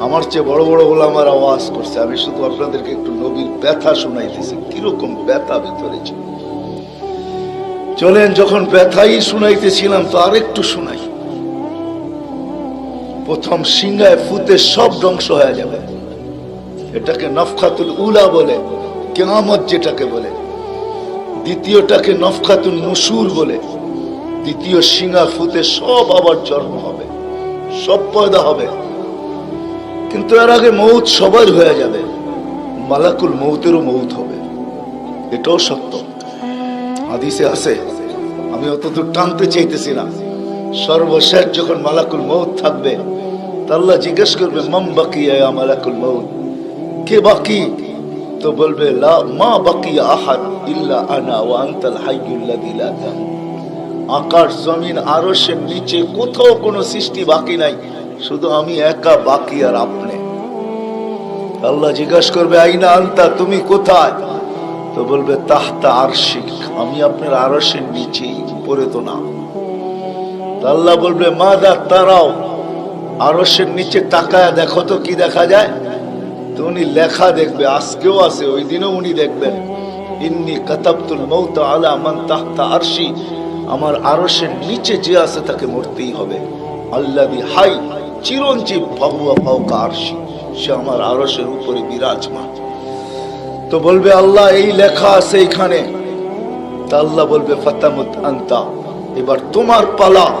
আমার চেয়ে বড় বড় ওলামার আওয়াজ করছে। আমি শুধু আপনাদেরকে একটু নবীর ব্যথা শোনাইতেছি কীরকম ব্যথা ভেতরে চলেন, যখন ব্যথাই শুনাইতেছিলাম, তো আরেকটু শুনাই। প্রথম সিংহায় ফুতে সব ধ্বংস হয়ে যাবে। এটাকে নফখাতুল উলা বলে, কেয়ামত যেটাকে বলে। দ্বিতীয়টাকে নফখাতুল নসুর বলে। দ্বিতীয় সিংহা ফুতে সব আবার জন্ম হবে। সব পয়দা হবে। কিন্তু এর আগে মৌত সবার হয়ে যাবে। মালাকুল মৌতেরও মৌত হবে। এটাও সত্য। হাদিসে আছে, আমি অতদূর টানতে চাইতেছি না। সর্বশেষ যখন মালাকুল মৌত থাকবে, তা আল্লাহ জিজ্ঞেস করবে, মম বাকি মালাকুল মৌত? কে বাকি? তো বলবে, লা, মা বাকি আহাদ ইল্লা আনা ওয়া আনতাল হাইয়ুল্লাযী লা তামুত। আকাশ, জমিন, আরশের নিচে কোথাও কোনো সৃষ্টি বাকি নাই। শুধু আমি একা বাকি আর আপনি। আল্লাহ জিজ্ঞাসা করবে, আইনা আনতা? তুমি কোথায়? তো বলবে, তাহতা আরশিক। আমি আপনার আরশের নিচে উপরে তো না আল্লাহ বলবে মা দা তারাও, আরশের নিচে তাকায় দেখো তো কি দেখা যায়? তো উনি লেখা দেখবে, আজকেও আছে, ওই দিনও উনি দেখবেন। ইন্নি কাতাবতুল মৌত আলা মান তাহতা আরশি। আমার আরশের নিচে যে আছে তাকে মরতেই হবে। আল্লাদি হাই চিরঞ্জীব ফাউকা আরশি সে? আমার আরসের উপরে বিরাজমান। তো বলবে, আল্লাহ, এই লেখা আছে এখানে। তা আল্লাহ বলবে, ফাতামুত আন্তা। এবার তোমার পালা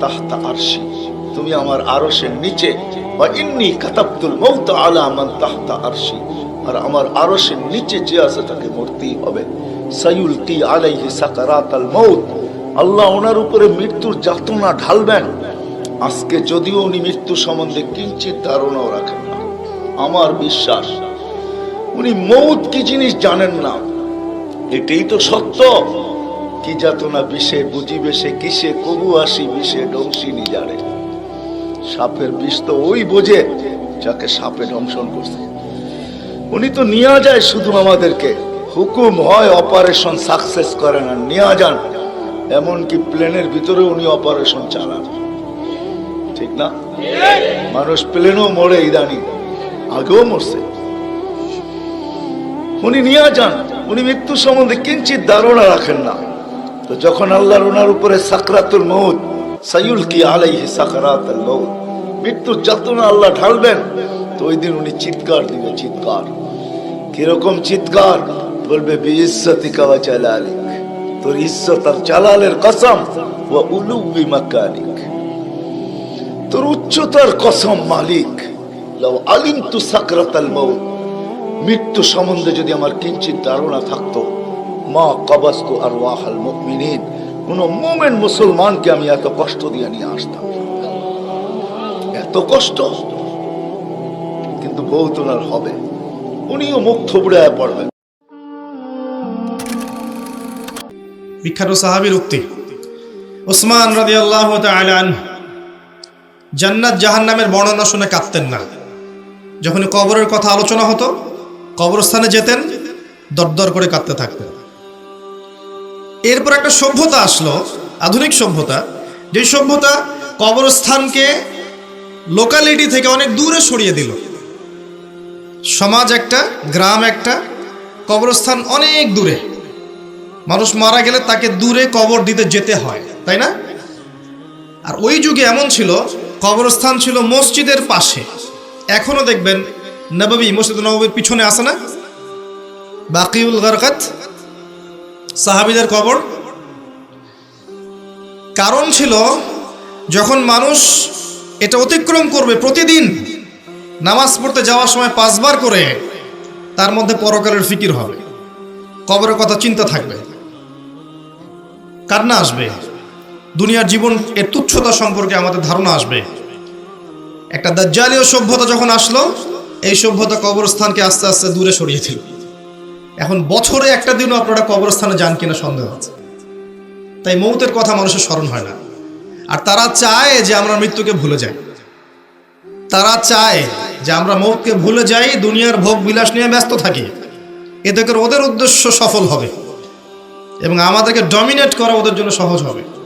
তাহতা আরশি। তুমি আমার নিচে বা ইন্নি কাতাবতুল আলা মান তাহতা আরশি। আর আমার নিচে যে আছে তাকে মরতেই হবে। সাইউলকি আলাইহি সাকারাতাল মৌত। আল্লাহ ওনার উপরে মৃত্যুর যাতনা ঢালবেন। আজকে যদিও উনি মৃত্যু সম্বন্ধে কিঞ্চিত ধারণাও রাখেন না। আমার বিশ্বাস, উনি মৌত কি জিনিস জানেন না, এটাই তো সত্য। কি যাতনা বিষে বুঝিবে সে কিসে, কবু আসি বিষে ডংসিনি জানে। সাপের বিষ তো ওই বোঝে যাকে সাপে দংশন করছে। উনি তো নিয়ে যায় শুধু আমাদেরকে। হুকুম হয় অপারেশন সাকসেস করে না নিয়ে যান। এমনকি প্লেনের ভিতরে উনি অপারেশন চালান। ঠিক না? মানুষ প্লেনও মরে ইদানি, আগেও মরছে। উনি নিয়ে যান, উনি মৃত্যু সম্বন্ধে কিঞ্চিত ধারণা রাখেন না। তো যখন আল্লাহর ওনার উপরে সাকরাতুল মৌত সাইউল কি আলাইহি সাকরাতুল মৌত মৃত্যুর যাতনা আল্লাহ ঢালবেন, তো ওই দিন উনি চিৎকার দিবে, চিৎকার। কীরকম চিৎকার? বলবে, বিইজ্জতিকা ওয়া জালালিক। তোর ইজ্জত আর জালালের কসম, ওয়া উলুবি মাকানিক তোর উচ্চতার কসম, মালিক। লাউ আলিমতু সাকরাতাল মৌত মৃত্যু সম্বন্ধে যদি আমার কিঞ্চিত ধারণা থাকতো, মা কবাস্তু আর ওয়াহাল মুমিনিন, কোন মোমেন মুসলমানকে আমি এত কষ্ট দিয়ে নিয়ে আসতাম। এত কষ্ট। কিন্তু বউ তোনার হবে। উনিও মুখ থুবড়ায় পড়বেন। বিখ্যাত সাহাবির উক্তি। ওসমান রাজি আল্লাহ আলান জান্নাত জাহান্নামের বর্ণনা শুনে কাঁদতেন না। যখন কবরের কথা আলোচনা হতো, কবরস্থানে যেতেন, দরদর করে কাঁদতে থাকতেন। এরপর একটা সভ্যতা আসলো, আধুনিক সভ্যতা। যে সভ্যতা কবরস্থানকে লোকালিটি থেকে অনেক দূরে সরিয়ে দিল। সমাজ একটা, গ্রাম একটা, কবরস্থান অনেক দূরে। মানুষ মারা গেলে তাকে দূরে কবর দিতে যেতে হয়, তাই না? আর ওই যুগে এমন ছিল কবরস্থান ছিল মসজিদের পাশে। এখনও দেখবেন নববী মসজিদ নবীর পিছনে আসে না? বাকিউল গরকাত, সাহাবিদের কবর। কারণ ছিল যখন মানুষ এটা অতিক্রম করবে প্রতিদিন নামাজ পড়তে যাওয়ার সময় পাঁচবার করে, তার মধ্যে পরকালের ফিকির হবে। কবরের কথা চিন্তা থাকবে। কান্না আসবে? দুনিয়ার জীবন এর তুচ্ছতা সম্পর্কে আমাদের ধারণা আসবে। একটা দাজ্জালীয় সভ্যতা যখন আসলো, এই সভ্যতা কবরস্থানকে আস্তে আস্তে দূরে সরিয়ে দিল। এখন বছরে একটা দিনও আপনারা কবরস্থানে যান কিনা সন্দেহ আছে। তাই মৌতের কথা মানুষের স্মরণ হয় না। আর তারা চায় যে আমরা মৃত্যুকে ভুলে যাই। তারা চায় যে আমরা মৌতকে ভুলে যাই, দুনিয়ার ভোগ বিলাস নিয়ে ব্যস্ত থাকি। এতে ওদের উদ্দেশ্য সফল হবে এবং আমাদেরকে ডমিনেট করা ওদের জন্য সহজ হবে।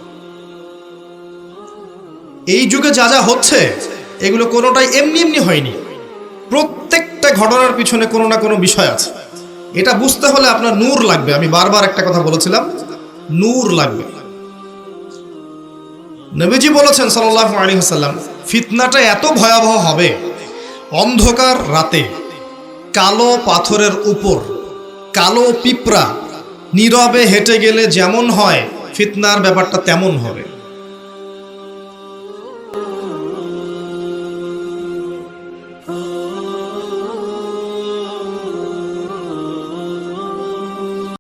এই যুগে যা যা হচ্ছে, এগুলো কোনোটাই এমনি এমনি হয়নি। প্রত্যেকটা ঘটনার পিছনে কোনো না কোনো বিষয় আছে। এটা বুঝতে হলে আপনার নূর লাগবে। আমি বারবার একটা কথা বলেছিলাম, নূর লাগবে। নবীজি বলেছেন সাল্লাহ আলী হাসাল্লাম ফিতনাটা এত ভয়াবহ হবে, অন্ধকার রাতে কালো পাথরের উপর, কালো পিঁপড়া নীরবে হেঁটে গেলে যেমন হয়, ফিতনার ব্যাপারটা তেমন হবে।